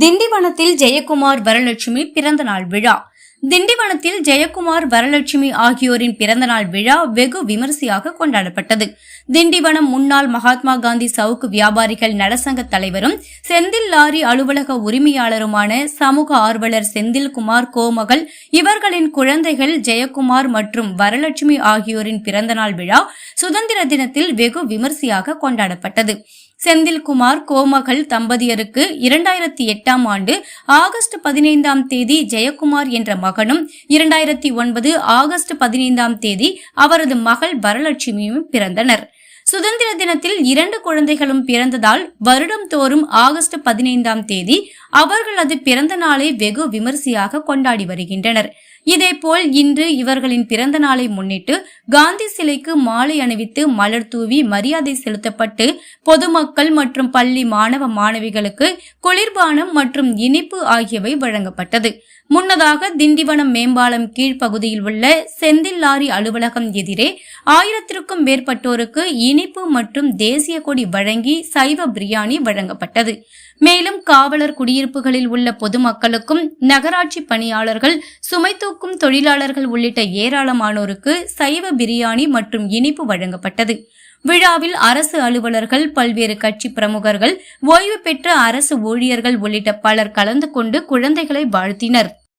திண்டிவனத்தில் ஜெயக்குமார் வரலட்சுமி பிறந்தநாள் விழா. திண்டிவனத்தில் ஜெயக்குமார் வரலட்சுமி ஆகியோரின் பிறந்தநாள் விழா வெகு விமரிசையாக கொண்டாடப்பட்டது. திண்டிவனம் முன்னாள் மகாத்மா காந்தி சவுக்கு வியாபாரிகள் நலசங்க தலைவரும் செந்தில் லாரி அலுவலக உரிமையாளருமான சமூக ஆர்வலர் செந்தில்குமார் கோமகள் இவர்களின் குழந்தைகள் ஜெயக்குமார் மற்றும் வரலட்சுமி ஆகியோரின் பிறந்தநாள் விழா சுதந்திர தினத்தில் வெகு விமரிசையாக கொண்டாடப்பட்டது. செந்தில்குமார் கோமகள் தம்பதியருக்கு இரண்டாயிரத்தி எட்டாம் ஆண்டு ஆகஸ்ட் பதினைந்தாம் தேதி ஜெயக்குமார் என்ற மகனும் இரண்டாயிரத்தி ஒன்பது ஆகஸ்ட் பதினைந்தாம் தேதி அவரது மகள் வரலட்சுமியும் பிறந்தனர். சுதந்திர தினத்தில் இரண்டு குழந்தைகளும் பிறந்ததால் வருடம் தோறும் ஆகஸ்ட் பதினைந்தாம் தேதி அவர்களது பிறந்த நாளை வெகு விமரிசையாக கொண்டாடி வருகின்றனர். இதேபோல் இன்று இவர்களின் பிறந்த நாளை முன்னிட்டு காந்தி சிலைக்கு மாலை அணிவித்து மலர் தூவி மரியாதை செலுத்தப்பட்டு பொதுமக்கள் மற்றும் பள்ளி மாணவ மாணவிகளுக்கு குளிர்பானம் மற்றும் இனிப்பு ஆகியவை வழங்கப்பட்டது. முன்னதாக திண்டிவனம் மேம்பாலம் கீழ்ப்பகுதியில் உள்ள செந்தில் லாரி அலுவலகம் எதிரே ஆயிரத்திற்கும் மேற்பட்டோருக்கு இனிப்பு மற்றும் தேசிய கொடி வழங்கி சைவ பிரியாணி வழங்கப்பட்டது. மேலும் காவலர் குடியிருப்புகளில் உள்ள பொதுமக்களுக்கும் நகராட்சி பணியாளர்கள் சுமை தூக்கும் தொழிலாளர்கள் உள்ளிட்ட ஏராளமானோருக்கு சைவ பிரியாணி மற்றும் இனிப்பு வழங்கப்பட்டது. விழாவில் அரசு அலுவலர்கள் பல்வேறு கட்சி பிரமுகர்கள் ஓய்வு பெற்ற அரசு ஊழியர்கள் உள்ளிட்ட பலர் கலந்து கொண்டு குழந்தைகளை வாழ்த்தினர்.